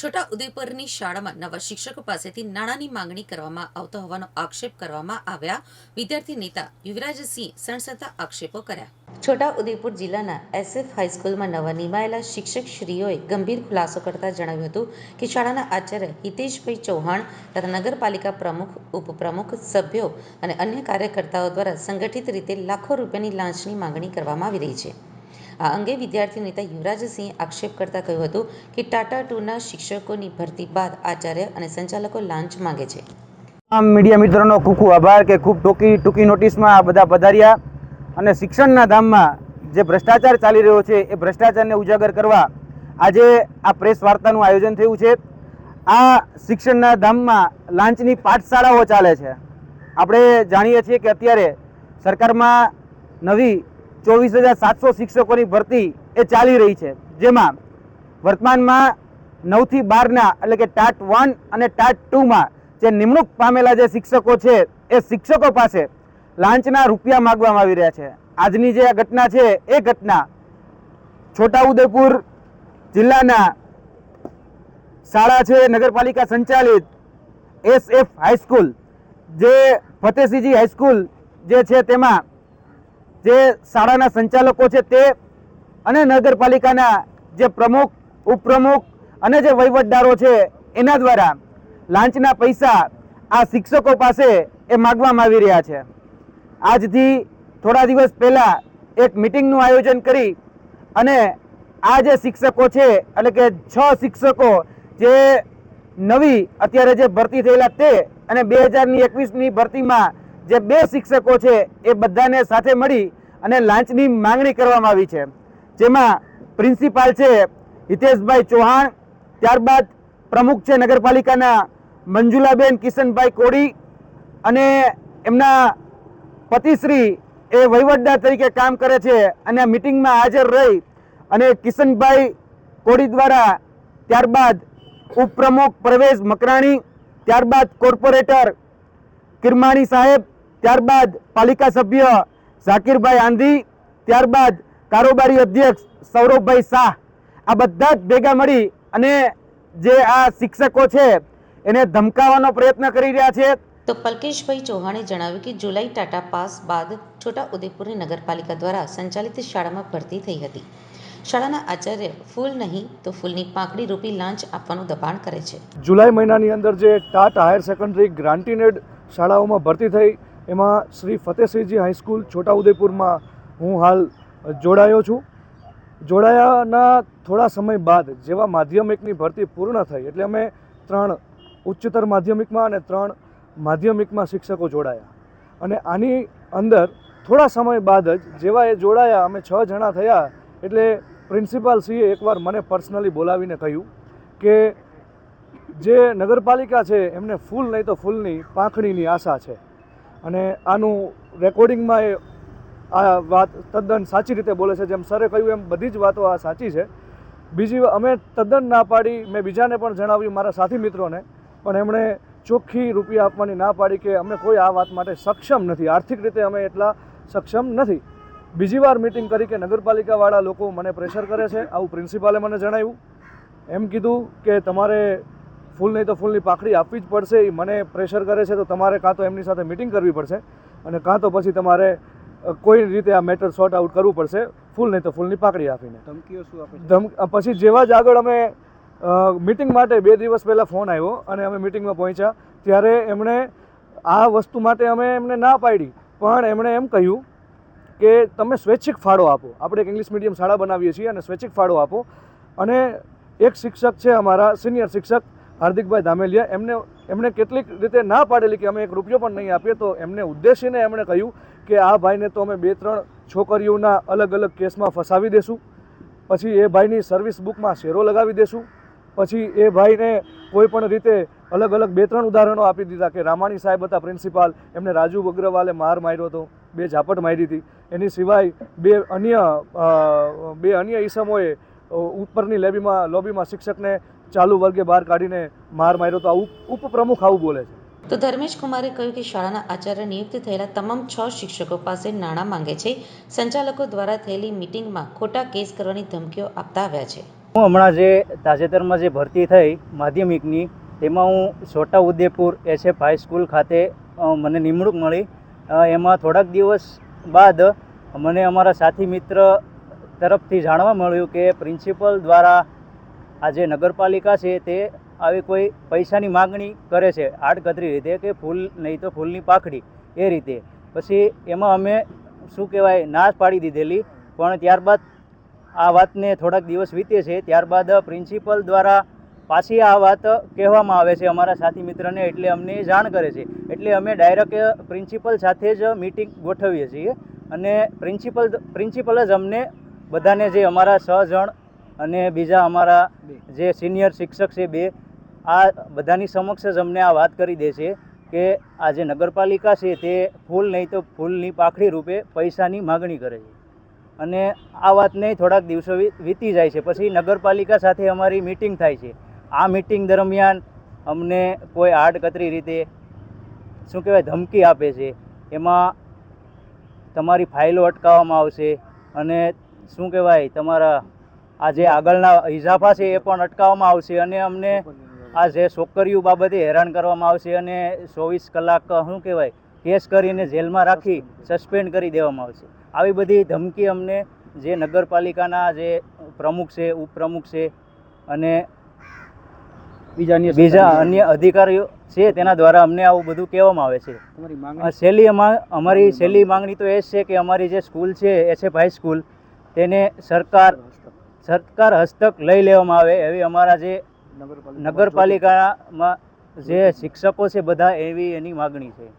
છોટા ઉદેપુરની શાળામાં નવા શિક્ષકો પાસેથી નાણાંની માંગણી કરવામાં આવતો હોવાનો આક્ષેપ કરવામાં આવ્યા. વિદ્યાર્થી નેતા યુવરાજસિંહ સણસતા આક્ષેપો કર્યા. છોટા ઉદેપુર જિલ્લાના એસએફ હાઈસ્કૂલમાં નવા નિમાયેલા શિક્ષક શ્રીઓએ ગંભીર ખુલાસો કરતા જણાવ્યું હતું કે શાળાના આચાર્ય હિતેશભાઈ ચૌહાણ તથા નગરપાલિકા પ્રમુખ, ઉપપ્રમુખ, સભ્યો અને અન્ય કાર્યકર્તાઓ દ્વારા સંગઠિત રીતે લાખો રૂપિયાની લાંચની માંગણી કરવામાં આવી રહી છે. આ અંગે વિદ્યાર્થી નેતા યુવરાજસિંહે આક્ષેપ કરતા કહ્યું હતું કે ટાટા ટુના શિક્ષકોની ભરતી બાદ આચાર્ય અને સંચાલકો લાંચ માંગે છે. આમ મીડિયા મિત્રોનો ખૂબ ખૂબ આભાર કે ખૂબ ટૂંકી ટૂંકી નોટિસમાં આ બધા પધાર્યા અને શિક્ષણના ધામમાં જે ભ્રષ્ટાચાર ચાલી રહ્યો છે એ ભ્રષ્ટાચારને ઉજાગર કરવા આજે આ પ્રેસ વાર્તાનું આયોજન થયું છે. આ શિક્ષણના ધામમાં લાંચની પાઠશાળાઓ ચાલે છે. આપણે જાણીએ છીએ કે અત્યારે સરકારમાં નવી ચોવીસ હજાર સાતસો શિક્ષકોની ભરતી એ ચાલી રહી છે. જેમાં વર્તમાનમાં નવથી બારના એટલે કે ટાટ વન અને ટાટ ટુમાં જે નિમણૂક પામેલા જે શિક્ષકો છે, એ શિક્ષકો પાસે લાંચના રૂપિયા માગવામાં આવી રહ્યા છે. આજની જે ઘટના છે, એ ઘટના છોટાઉદેપુર જિલ્લાના શાળા છે, નગરપાલિકા સંચાલિત એસ એફ હાઈસ્કૂલ જે ફતેસિંહજી હાઈસ્કૂલ જે છે, તેમાં જે શાળાના સંચાલકો છે તે અને નગરપાલિકાના જે પ્રમુખ, ઉપપ્રમુખ અને જે વહીવટદારો છે, એના દ્વારા લાંચના પૈસા આ શિક્ષકો પાસે એ માગવામાં આવી રહ્યા છે. આજથી થોડા દિવસ પહેલાં એક મિટિંગનું આયોજન કરી અને આ જે શિક્ષકો છે, એટલે કે છ શિક્ષકો જે નવી અત્યારે જે ભરતી થયેલા તે અને બે હજારની એકવીસની ભરતીમાં જે બે શિક્ષકો છે એ બધાને સાથે મળી અને લાંચની માંગણી કરવામાં આવી છે. જેમાં પ્રિન્સિપાલ છે હિતેશભાઈ ચૌહાણ, ત્યારબાદ પ્રમુખ છે નગરપાલિકાના મંજુલાબેન કિશનભાઈ કોડી અને એમના પતિશ્રી એ વહીવટદાર તરીકે કામ કરે છે અને મિટિંગમાં હાજર રહી અને કિશનભાઈ કોડી દ્વારા ત્યારબાદ ઉપપ્રમુખ પ્રવેશ મકરાણી, ત્યારબાદ કોર્પોરેટર કિરમાણી સાહેબ ત્યારબાદ પાલિકા સભ્ય ઝાકીરભાઈ આંધી ત્યારબાદ કારોબારી અધ્યક્ષ સૌરભભાઈ શાહ. આ બધા જ ભેગા મળી અને જે આ શિક્ષકો છે એને ધમકાવવાનો પ્રયત્ન કરી રહ્યા છે. તો પલકેશભાઈ ચૌહાણે જણાવ્યું કે જુલાઈ ટાટા પાસ બાદ છોટા ઉદેપુરની નગરપાલિકા દ્વારા સંચાલિત શાળામાં ભરતી થઈ હતી. શાળાના આચાર્ય ફૂલ નહીં તો ફૂલની પાંખડી રૂપી લાંચ આપવાનું દબાણ કરે છે. જુલાઈ મહિનાની અંદર જે ટાટ હાયર સેકન્ડરી ગ્રાન્ટીનેડ શાળાઓમાં ભરતી થઈ એમાં શ્રી ફતેહસિંહજી હાઈસ્કૂલ છોટાઉદેપુરમાં હું હાલ જોડાયો છું. જોડાયાના થોડા સમય બાદ જેવા માધ્યમિકની ભરતી પૂર્ણ થઈ એટલે અમે ત્રણ ઉચ્ચતર માધ્યમિકમાં અને ત્રણ માધ્યમિકમાં શિક્ષકો જોડાયા. અને આની અંદર થોડા સમય બાદ જ જેવા એ જોડાયા, અમે છ જણા થયા એટલે પ્રિન્સિપાલ શ્રીએ એકવાર મને પર્સનલી બોલાવીને કહ્યું કે જે નગરપાલિકા છે, એમને ફૂલ નહીં તો ફૂલની પાંખડીની આશા છે. અને આનું રેકોર્ડિંગમાં એ આ વાત તદ્દન સાચી રીતે બોલે છે, જેમ સરે કહ્યું એમ બધી જ વાતો આ સાચી છે. બીજી અમે તદ્દન ના પાડી, મેં બીજાને પણ જણાવ્યું મારા સાથી મિત્રોને, પણ એમણે ચોખ્ખી રૂપિયા આપવાની ના પાડી કે અમે કોઈ આ વાત માટે સક્ષમ નથી. આર્થિક રીતે અમે એટલા સક્ષમ નથી. બીજી વાર મિટિંગ કરી કે નગરપાલિકાવાળા લોકો મને પ્રેશર કરે છે. આવું પ્રિન્સિપાલે મને જણાવ્યું. એમ કીધું કે તમારે ફૂલ નહીં તો ફૂલની પાખડી આપવી જ પડશે. એ મને પ્રેશર કરે છે તો તમારે કાં તો એમની સાથે મિટિંગ કરવી પડશે અને કાં તો પછી તમારે કોઈ રીતે આ મેટર સોર્ટ આઉટ કરવું પડશે. ફૂલ નહીં તો ફૂલની પાકડી આપીને. ધમકીઓ શું આપે ધમ પછી જેવા જ આગળ અમે મિટિંગ માટે બે દિવસ પહેલાં ફોન આવ્યો અને અમે મિટિંગમાં પહોંચ્યા. ત્યારે એમણે આ વસ્તુ માટે અમે એમને ના પાડી. પણ એમણે એમ કહ્યું કે તમે સ્વૈચ્છિક ફાળો આપો. આપણે એક ઇંગ્લિશ મીડિયમ શાળા બનાવીએ છીએ અને સ્વૈચ્છિક ફાળો આપો. અને એક શિક્ષક છે અમારા સિનિયર શિક્ષક હાર્દિકભાઈ ધામેલિયા, એમને, એમણે કેટલીક રીતે ના પાડેલી કે અમે એક રૂપિયો પણ નહીં આપીએ, તો એમને ઉદ્દેશીને એમણે કહ્યું કે આ ભાઈને તો અમે બે, ત્રણ છોકરીઓના અલગ અલગ કેસમાં ફસાવી દેશું, પછી એ ભાઈની સર્વિસ બુકમાં શેરો લગાવી દેશું, પછી એ ભાઈને કોઈ પણ રીતે અલગ અલગ બે, ત્રણ ઉદાહરણો આપી દીધા કે રામાણી સાહેબ હતા પ્રિન્સિપાલ, એમને રાજુ અગ્રવાલે માર માર્યો હતો, બે ઝાપટ મારી હતી એની સિવાય બે અન્ય બે અન્ય ઈસમોએ ઉપરની લેબીમાં લોબીમાં શિક્ષકને ચાલુ વર્ગે બહાર કાઢીને માર માર્યો તો આ ઉપપ્રમુખ આવું બોલે છે. તો ધર્મેશ કુમારે કહ્યું કે શાળાના આચાર્ય નિયુક્ત થયેલા તમામ છ શિક્ષકો પાસે નાણાં માંગે છે. સંચાલકો દ્વારા થયેલી મિટિંગમાં ખોટા કેસ કરવાની ધમકીઓ આપતા આવ્યા છે. હું હમણાં જે તાજેતરમાં જે ભરતી થઈ માધ્યમિકની તેમાં હું છોટા ઉદેપુર એસએફ હાઈસ્કૂલ ખાતે મને નિમણૂક મળી. એમાં થોડાક દિવસ બાદ મને અમારા સાથી મિત્ર તરફથી જાણવા મળ્યું કે પ્રિન્સિપલ દ્વારા આ જે નગરપાલિકા છે તે આવી કોઈ પૈસાની માગણી કરે છે આડકતરી રીતે કે ફૂલ, નહીં તો ફૂલની પાખડી, એ રીતે. પછી એમાં અમે શું કહેવાય ના પાડી દીધેલી. પણ ત્યારબાદ આ વાતને થોડાક દિવસ વીતે છે. ત્યારબાદ પ્રિન્સિપલ દ્વારા પાછી આ વાત કહેવામાં આવે છે અમારા સાથી મિત્રને, એટલે અમને જાણ કરે છે. એટલે અમે ડાયરેક્ટ પ્રિન્સિપલ સાથે જ મિટિંગ ગોઠવીએ છીએ. અને પ્રિન્સિપલ પ્રિન્સિપલ જ અમને બધાને જે અમારા છ જણ અને બીજા અમારા જે સિનિયર શિક્ષક છે બે આ બધાની સમક્ષ જ અમને આ વાત કરી દે છે કે આ જે નગરપાલિકા છે તે ફૂલ નહીં તો ફૂલની પાખડી રૂપે પૈસાની માગણી કરે છે. અને આ વાતને થોડાક દિવસો વીતી જાય છે. પછી નગરપાલિકા સાથે અમારી મિટિંગ થાય છે. આ મિટિંગ દરમિયાન અમને કોઈ આડકતરી રીતે શું કહેવાય ધમકી આપે છે. એમાં તમારી ફાઇલો અટકાવવામાં આવશે અને શું કહેવાય તમારા આ જે આગળના ઇજાફા છે એ પણ અટકાવવામાં આવશે અને અમને આ જે છોકરીઓ બાબતે હેરાન કરવામાં આવશે અને ચોવીસ કલાક શું કહેવાય કેસ કરીને જેલમાં રાખી સસ્પેન્ડ કરી દેવામાં આવશે. આવી બધી ધમકી અમને જે નગરપાલિકાના જે પ્રમુખ છે ઉપપ્રમુખ છે અને બીજા અન્ય બીજા અન્ય અધિકારીઓ છે તેના દ્વારા અમને આવું બધું કહેવામાં આવે છે. છેલ્લી અમારી છેલ્લી માંગણી તો એ છે કે અમારી જે સ્કૂલ છે એસ એફ હાઈ હાઈસ્કૂલ તેને સરકાર સરકાર હસ્તક લઈ લેવામાં આવે એવી અમારા જે નગરપાલિકામાં જે શિક્ષકો છે બધા એવી એની માગણી છે.